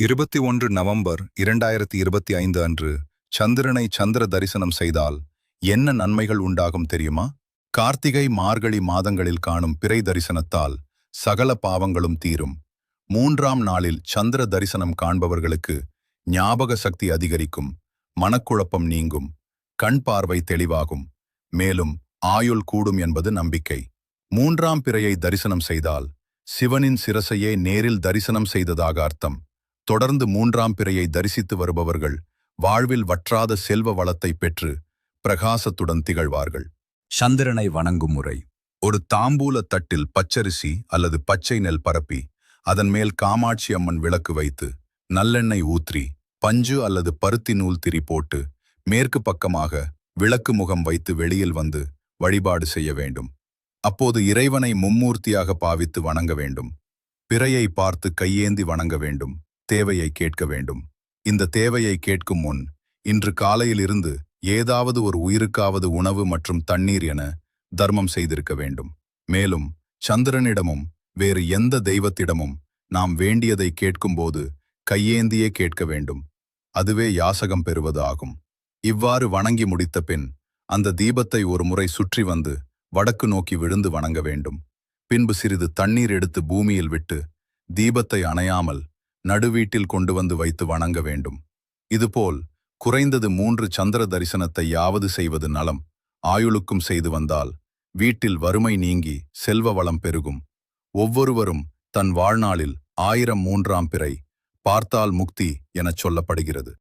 இருபத்தி ஒன்று நவம்பர் இரண்டாயிரத்தி இருபத்தி ஐந்து அன்று சந்திரனை சந்திர தரிசனம் செய்தால் என்ன நன்மைகள் உண்டாகும் தெரியுமா? கார்த்திகை மார்கழி மாதங்களில் காணும் பிறை தரிசனத்தால் சகல பாவங்களும் தீரும். மூன்றாம் நாளில் சந்திர தரிசனம் காண்பவர்களுக்கு ஞாபக சக்தி அதிகரிக்கும் மனக்குழப்பம் நீங்கும் கண் பார்வை தெளிவாகும் மேலும் ஆயுள் கூடும் என்பது நம்பிக்கை. மூன்றாம் பிறையை தரிசனம் செய்தால் சிவனின் சிரசையே நேரில் தரிசனம் செய்ததாக அர்த்தம். தொடர்ந்து மூன்றாம் பிறையை தரிசித்து வருபவர்கள் வாழ்வில் வற்றாத செல்வ வளத்தை பெற்று பிரகாசத்துடன் திகழ்வார்கள். சந்திரனை வணங்கும் முறை. ஒரு தாம்பூல தட்டில் பச்சரிசி அல்லது பச்சை நெல் பரப்பி அதன் மேல் காமாட்சி அம்மன் விளக்கு வைத்து நல்லெண்ணெய் ஊற்றி பஞ்சு அல்லது பருத்தி நூல் திரி போட்டு மேற்கு பக்கமாக விளக்கு முகம் வைத்து வெளியில் வந்து வழிபாடு செய்ய வேண்டும். அப்போது இறைவனை மும்மூர்த்தியாக பாவித்து வணங்க வேண்டும். பிறையை பார்த்து கையேந்தி வணங்க வேண்டும். தேவையை கேட்க வேண்டும். இந்த தேவையை கேட்கும் முன் இன்று காலையிலிருந்து ஏதாவது ஒரு உயிருக்காவது உணவு மற்றும் தண்ணீர் என தர்மம் செய்திருக்க வேண்டும். மேலும் சந்திரனிடமும் வேறு எந்த தெய்வத்திடமும் நாம் வேண்டியதை கேட்கும்போது கையேந்தியே கேட்க வேண்டும். அதுவே யாசகம் பெறுவது ஆகும். இவ்வாறு வணங்கி முடித்த பின் அந்த தீபத்தை ஒரு முறை சுற்றி வந்து வடக்கு நோக்கி விழுந்து வணங்க வேண்டும். பின்பு சிறிது தண்ணீர் எடுத்து பூமியில் விட்டு தீபத்தை அணையாமல் நடுவீட்டில் கொண்டு வந்து வைத்து வணங்க வேண்டும். இதுபோல் குறைந்தது மூன்று சந்திர தரிசனத்தை யாவது செய்வது நலம். ஆயுளுக்கும் செய்து வந்தால் வீட்டில் வறுமை நீங்கி செல்வ வளம் பெருகும். ஒவ்வொருவரும் தன் வாழ்நாளில் ஆயிரம் மூன்றாம் பிறை பார்த்தால் முக்தி எனச் சொல்லப்படுகிறது.